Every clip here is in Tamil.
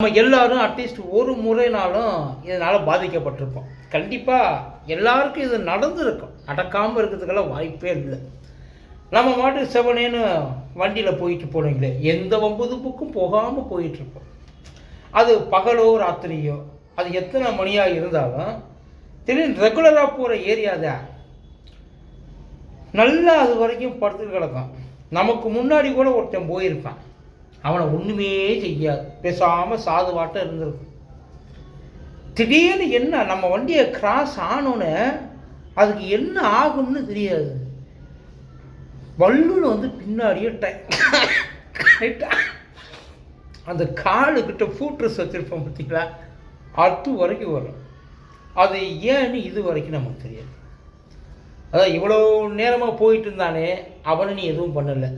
நம்ம எல்லாரும் அட்லீஸ்ட் ஒரு முறைனாலும் இதனால் பாதிக்கப்பட்டிருப்போம். கண்டிப்பாக எல்லாருக்கும் இது நடந்துருக்கும். நடக்காமல் இருக்கிறதுக்கெல்லாம் வாய்ப்பே இல்லை. நம்ம மாட்டு செவனேன்னு வண்டியில் போயிட்டு போனீங்களே எந்த வம்புதுப்புக்கும் போகாமல் போயிட்டுருப்போம். அது பகலோ ராத்திரியோ அது எத்தனை மணியாக இருந்தாலும் திடீர்னு ரெகுலராக போகிற ஏரியா தான் நல்லா அது வரைக்கும் படுத்துட்டு கிடக்கும் நமக்கு முன்னாடி கூட ஒருத்தன் போயிருப்பான் அவனை ஒன்றுமே செய்யாது. பேசாமல் சாதுவாட்டம் இருந்திருக்கும் திடீர்னு என்ன நம்ம வண்டியை கிராஸ் ஆனோன்னே அதுக்கு என்ன ஆகும்னு தெரியாது. வல்லுன்னு வந்து பின்னாடியே டைட்டாக அந்த அந்த காலுக்கிட்ட ஃபூட்ரஸ் வச்சுருப்போம் பார்த்தீங்களா? அது வரைக்கும் வரும். அது ஏன்னு இது வரைக்கும் நமக்கு தெரியாது. அதான் இவ்வளோ நேரமாக போயிட்டு இருந்தானே அவனை நீ எதுவும் பண்ணலை.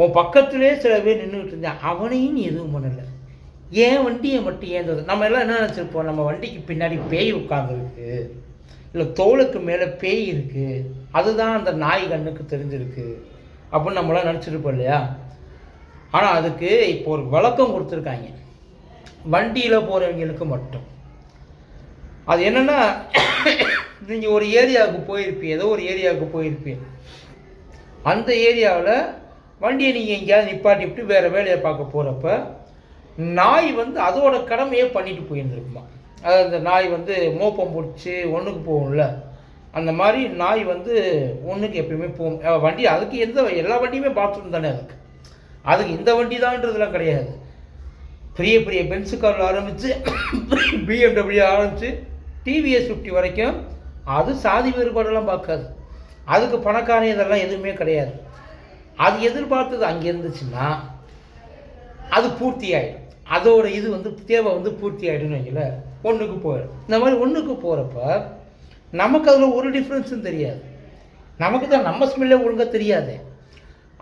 உன் பக்கத்திலே சில பேர் நின்றுக்கிட்டு இருந்தேன் அவனையும் நீ எதுவும் பண்ணலை. ஏன் வண்டியை மட்டும் ஏன் நம்ம எல்லாம் என்ன நினச்சிருப்போம்? நம்ம வண்டிக்கு பின்னாடி பேய் உட்காந்துருக்கு இல்லை தோலுக்கு மேலே பேய் இருக்குது அதுதான் அந்த நாய் கண்ணுக்கு தெரிஞ்சிருக்கு. அப்படின்னு நம்மளாம் நினச்சிருப்போம் இல்லையா? ஆனால் அதுக்கு இப்போ ஒரு விளக்கம் கொடுத்துருக்காங்க. வண்டியில் போகிறவங்களுக்கு மட்டும். அது என்னென்னா நீங்கள் ஒரு ஏரியாவுக்கு போயிருப்பீங்க. ஏதோ ஒரு ஏரியாவுக்கு போயிருப்பீங்க. அந்த ஏரியாவில் வண்டியை நீங்கள் எங்கேயாவது நிப்பாட்டி விட்டு வேறு வேலையை பார்க்க போகிறப்ப நாய் வந்து அதோட கடமையே பண்ணிட்டு போயிருந்துருக்குமா? அதாவது அந்த நாய் வந்து மோப்பம் பிடிச்சி ஒன்றுக்கு போகும்ல அந்த மாதிரி நாய் வந்து ஒன்றுக்கு எப்பயுமே போகும். வண்டி அதுக்கு எந்த எல்லா வண்டியுமே பாத்ரூம் தானே அதுக்கு. அதுக்கு இந்த வண்டி தான்றதுலாம் கிடையாது. பெரிய பெரிய பென்ஸு காரில் ஆரம்பித்து பிஎம்டபிள்யூ ஆரம்பித்து டிவிஎஸ் ஃபிஃப்டி வரைக்கும் அது சாதி வேறுபாடெல்லாம் பார்க்காது. அதுக்கு பணக்காரன் இதெல்லாம் எதுவுமே கிடையாது. அது எதிர்பார்த்தது அங்கே இருந்துச்சுன்னா அது பூர்த்தி ஆகிடும் அதோட இது வந்து தேவை வந்து பூர்த்தி ஆகிடும்னு வைக்கல ஒன்றுக்கு போயிடும் இந்த மாதிரி ஒன்றுக்கு போகிறப்ப நமக்கு அதில் ஒரு டிஃப்ரென்ஸும் தெரியாது. நமக்கு தான் நம்ம ஸ்மெல்லே ஒழுங்காக தெரியாது.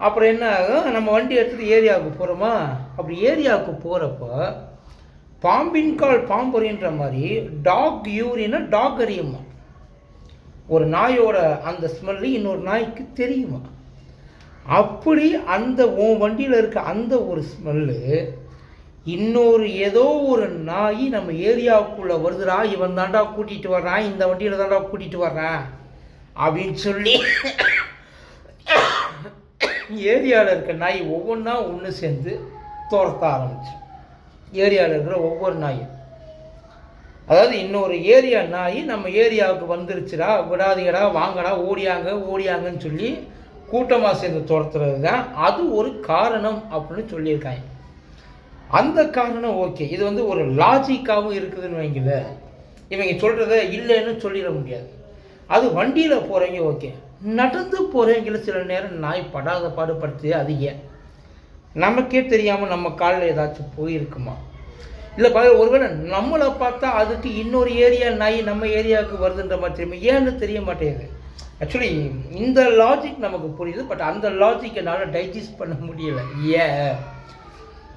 அப்புறம் என்ன ஆகும்? நம்ம வண்டி எடுத்துகிட்டு ஏரியாவுக்கு போகிறோமா அப்படி ஏரியாவுக்கு போகிறப்ப பாம்பின் கால் பாம்புறின்ற மாதிரி டாக் யூரினா டாக் அறியுமா? ஒரு நாயோட அந்த ஸ்மெல்லு இன்னொரு நாய்க்கு தெரியுமா? அப்படி அந்த உன் வண்டியில் இருக்க அந்த ஒரு ஸ்மெல்லு இன்னொரு ஏதோ ஒரு நாய் நம்ம ஏரியாவுக்குள்ளே வருதுடா இவன் தாண்டா கூட்டிகிட்டு வர்றான் இந்த வண்டியில் தாண்டா கூட்டிகிட்டு வர்றான் அப்படின்னு சொல்லி ஏரியாவில் இருக்க நாய் ஒவ்வொன்றா ஒன்று சேர்ந்து துரத்த ஆரம்பிச்சு. ஏரியாவில் இருக்கிற ஒவ்வொரு நாயும். அதாவது இன்னொரு ஏரியா நாய் நம்ம ஏரியாவுக்கு வந்துருச்சுடா விடாதீங்கடா வாங்கடா ஓடியாங்க ஓடியாங்கன்னு சொல்லி கூட்டமாக சேர்ந்து துரத்துறது தான் அது ஒரு காரணம் அப்படின்னு சொல்லியிருக்காங்க. அந்த காரணம் ஓகே. இது வந்து ஒரு லாஜிக்காகவும் இருக்குதுன்னு வைங்கள. இவங்க சொல்கிறத இல்லைன்னு சொல்லிட முடியாது. அது வண்டியில் போகிறவங்க ஓகே. நடந்து போகிறவங்கள சில நேரம் நாய் படாத பாடுபடுத்து அது ஏன் நமக்கே தெரியாமல் நம்ம காலில் ஏதாச்சும் போயிருக்குமா? இல்லை பா ஒருவேளை நம்மளை பார்த்தா அதுக்கு இன்னொரு ஏரியா நாய் நம்ம ஏரியாவுக்கு வருதுன்ற மாதிரி தெரியுமா? ஏன்னு தெரிய மாட்டேங்குது. ஆக்சுவலி இந்த லாஜிக் நமக்கு புரியுது பட் அந்த லாஜிக் என்னால் டைஜஸ்ட் பண்ண முடியலை. ஏ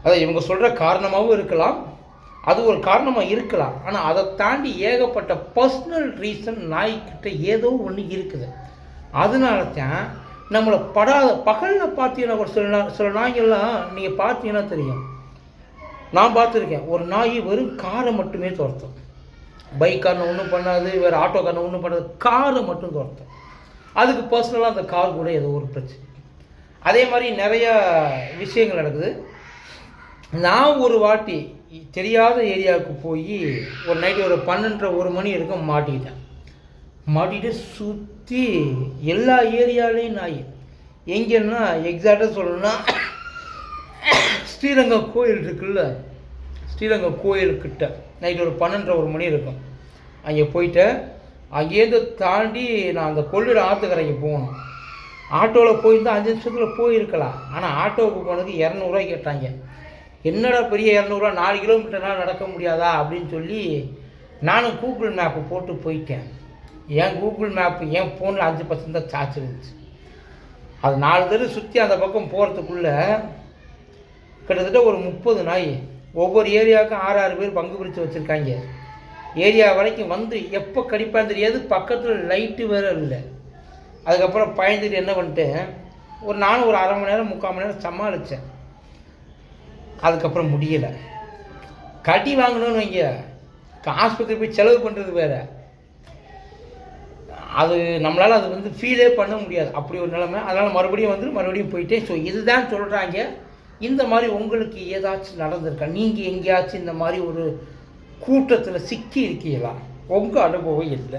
அதான் இவங்க சொல்கிற காரணமாகவும் இருக்கலாம். அது ஒரு காரணமாக இருக்கலாம். ஆனால் அதை தாண்டி ஏகப்பட்ட பர்சனல் ரீசன் நாய்க்கிட்ட ஏதோ ஒன்று இருக்குது. அதனால தான் நம்மளை படாத பகலில் பார்த்தீங்கன்னா ஒரு சில நா சில நாய்கள்லாம் நீங்கள் பார்த்தீங்கன்னா தெரியும். நான் பார்த்துருக்கேன். ஒரு நாய் வெறும் காரை மட்டுமே துரத்தும். பைக்காரனை ஒன்றும் பண்ணாது வேறு ஆட்டோக்காரனை ஒன்றும் பண்ணாது காரை மட்டும் துரத்தும். அதுக்கு பர்சனலாக அந்த கார் கூட ஏதோ ஒரு பிரச்சனை. அதே மாதிரி நிறையா விஷயங்கள் நடக்குது. நான் ஒரு வாட்டி தெரியாத ஏரியாவுக்கு போய் ஒரு நைட்டு ஒரு பன்னெண்டரை ஒரு மணி இருக்கும் மாட்டிக்கிட்டேன். மாட்டிக்கிட்டு சுற்றி எல்லா ஏரியாலையும் நாய். எங்கன்னா எக்ஸாக்டாக சொல்லணும்னா ஸ்ரீரங்கம் கோயில் இருக்குல்ல ஸ்ரீரங்கம் கோயிலுக்கிட்ட நைட் ஒரு பன்னெண்டரை ஒரு மணி இருக்கும் அங்கே போயிட்டேன். அங்கேருந்து தாண்டி நான் அந்த கொள்ளிட ஆற்றுக்கரைக்கு போகணும். ஆட்டோவில் போயிருந்தால் அஞ்சு நிமிஷத்தில் போயிருக்கலாம். ஆனால் ஆட்டோவுக்கு போனதுக்கு இரநூறுவா கேட்டாங்க. என்னடா பெரிய இரநூறுவா? நாலு கிலோமீட்டர்னால் நடக்க முடியாதா? அப்படின்னு சொல்லி நானும் கூகுள் மேப்பு போட்டு போயிட்டேன். என் கூகுள் மேப்பு என் ஃபோனில் அஞ்சு பர்சன்ட் தான் சார்ஜ் இருந்துச்சு. அது நாலு தடவை சுற்றி அந்த பக்கம் போகிறதுக்குள்ளே கிட்டத்தட்ட ஒரு முப்பது நாய். ஒவ்வொரு ஏரியாவுக்கும் ஆறு ஆறு பேர் பங்கு பிரித்து வச்சுருக்காங்க. ஏரியா வரைக்கும் வந்து எப்போ கடிப்பான்னு தெரியாது. பக்கத்தில் லைட்டு வேறு இல்லை. அதுக்கப்புறம் பயந்துட்டு என்ன பண்ணிட்டேன்? ஒரு நானும் ஒரு அரை மணி நேரம் முக்கால் மணி நேரம் சமாளித்தேன் அதுக்கப்புறம் முடியலை. கடி வாங்கணும்னு வைங்க. ஆஸ்பத்திரி போய் செலவு பண்ணுறது வேறு. அது நம்மளால் அது வந்து ஃபீலே பண்ண முடியாது. அப்படி ஒரு நிலைமை. அதனால் மறுபடியும் வந்து மறுபடியும் போயிட்டேன். ஸோ இதுதான் சொல்கிறாங்க இந்த மாதிரி உங்களுக்கு ஏதாச்சும் நடந்திருக்கா? நீங்கள் எங்கேயாச்சும் இந்த மாதிரி ஒரு கூட்டத்தில் சிக்கி இருக்கீங்களா? உங்கள் அனுபவம் இல்லை